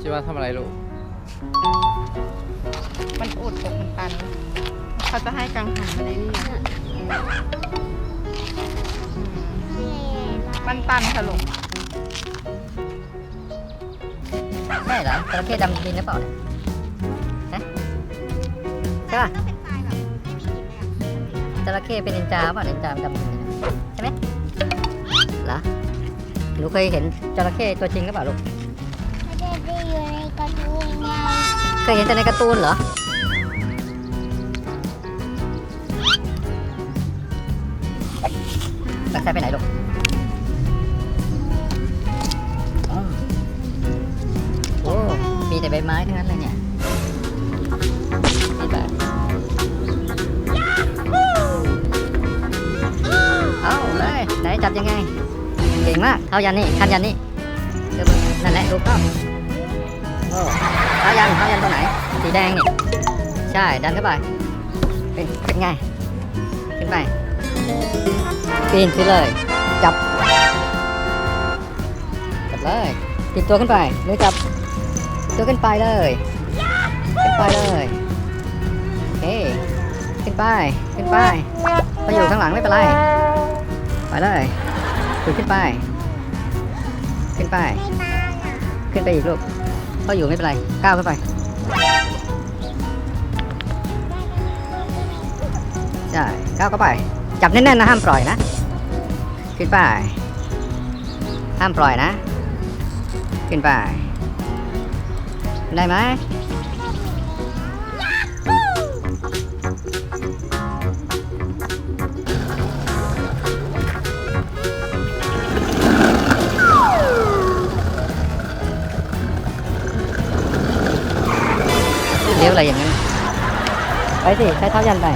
ชิว่าทำอะไรลูก มันอุดอกมันตัน เขาจะให้กังหันมาในนี่อะอืมมันตันค่ะลูกใช่เหรอจระเข้ดำดินหรือเปล่าเนี่ยฮะใช่ป่ะต้องเป็นทรายแบบไม่มีหินเลยอะจระเข้เป็นนินจาเปล่ะนินจามันดำดินเนี่ยใช่ไหมเหรอหนูเคยเห็นจระเข้ตัวจริงหรือเปล่าลูก เคยเห็นแต่ในการ์ตูนเหรอ ตักใจไปไหนลูกอ๋อโอ้มีแต่ใบไม้ทั้งนั้นเลยเนี่ยนี่แบบเอาเลยไหนจับยังไง เก่งมาก เท้ายันนี่คันยันนี่นั่นแหละถูกต้องโอ้ายันเท้ายันตัวไหน สีแดงนี่ ใช่ ดันเข้าไป เป็น เป็นไง ขึ้นไปปีนขึ้นเลย จับ จับเลยติดตัวขึ้นไปมือจับ ตัวขึ้นไปเลย ขึ้นไปเลย โอเค ขึ้นไป ขึ้นไป ไปอยู่ข้างหลังไม่เป็นไร ไปเลยขึ้นขึ้นไป ขึ้นไป ขึ้นไปอีกลูก ก็อยู่ไม่เป็นไรก้าวขึ้นไป ใช่ก้าวเข้าไป จับแน่นๆนะห้ามปล่อยนะ ขึ้นไป ห้ามปล่อยนะ ขึ้นไป ได้ไหม อะไรอย่างนั้นไปสิใช้เท้ายันไป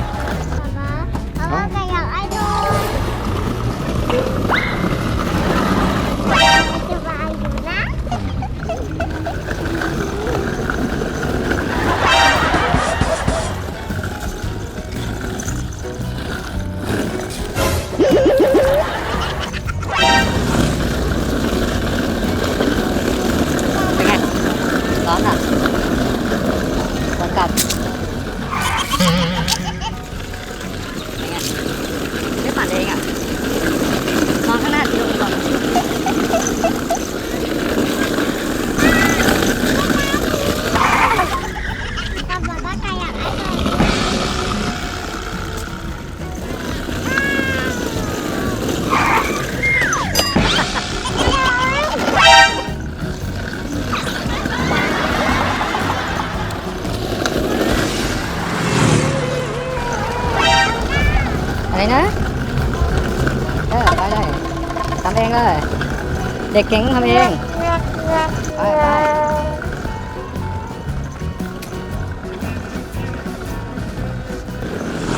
ไปนะเออไปเลยทำเองเลย เด็กเก่งทำเองไปไป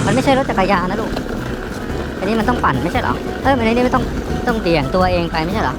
มันไม่ใช่รถจักรยานนะลูก อันนี้มันต้องปั่นไม่ใช่หรอ เอออันนี้ไม่ต้องต้องเบี่ยงตัวเองไปไม่ใช่หรอ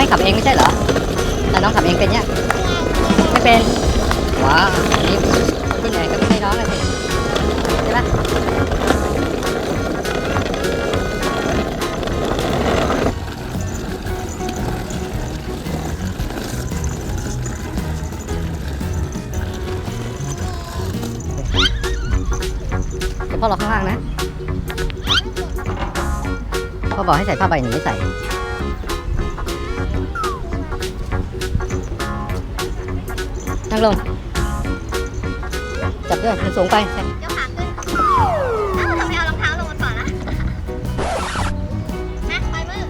ให้ขับเองไม่ใช่เหรอ แต่น้องขับเองเป็นเนี่ยงไม่เป็น ว้าวอันนี้ที่ไหนก็ไม่ให้น้องเลยสิใช่ปะเดี๋ยวพ่อรอข้างล่างนะเขาบอกให้ใส่ผ้าใบหนูไม่ใส่ นั่งลง จับด้วยมันสูงไปใส่ยกขาขึ้นเอ้าทำไมเอารองเท้าลงมาก่อนล่ะนะปล่อยมือ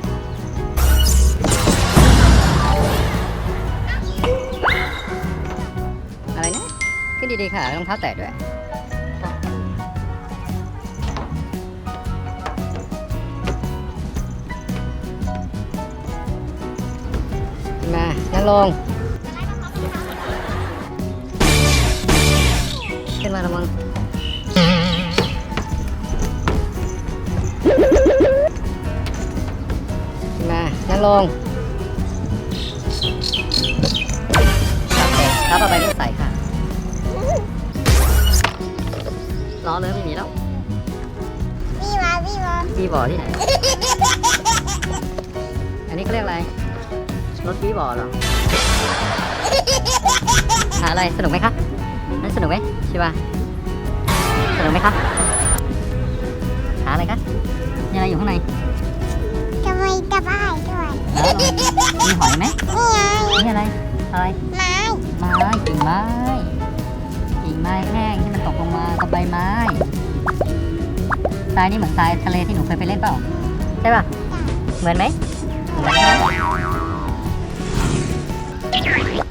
อะไรนะ ขึ้นดีๆค่ะรองเท้าแตะด้วย มา นั่งลง ขึ้นมาระวังขึ้นมานั่งลงโอเคครับเอาไปไม่ใส่ค่ะล้อเลยไม่มีแล้วพี่มาพี่มากีบอร์ดที่ไหน อันนี้เขาเรียกอะไร รถกีบอร์ดเหรอหาอะไร สนุกไหมคะนั่น สนุกไหมใช่ป่ะสนุกไหมครับ หาอะไรคะมีอะไรอยู่ข้างในทำไมจะบ้ายด้วยหาอะไรมีหอยไหมนี่ไงนี่อะไร อะไร ไม้ ไม้กิ่งไม้ กิ่งไม้แห้งที่มันตกลงมากับใบไม้ทรายนี่เหมือนทรายทะเลที่หนูเคยไปเล่นเปล่า ใช่ป่ะ เหมือนไหมเหมือนไหม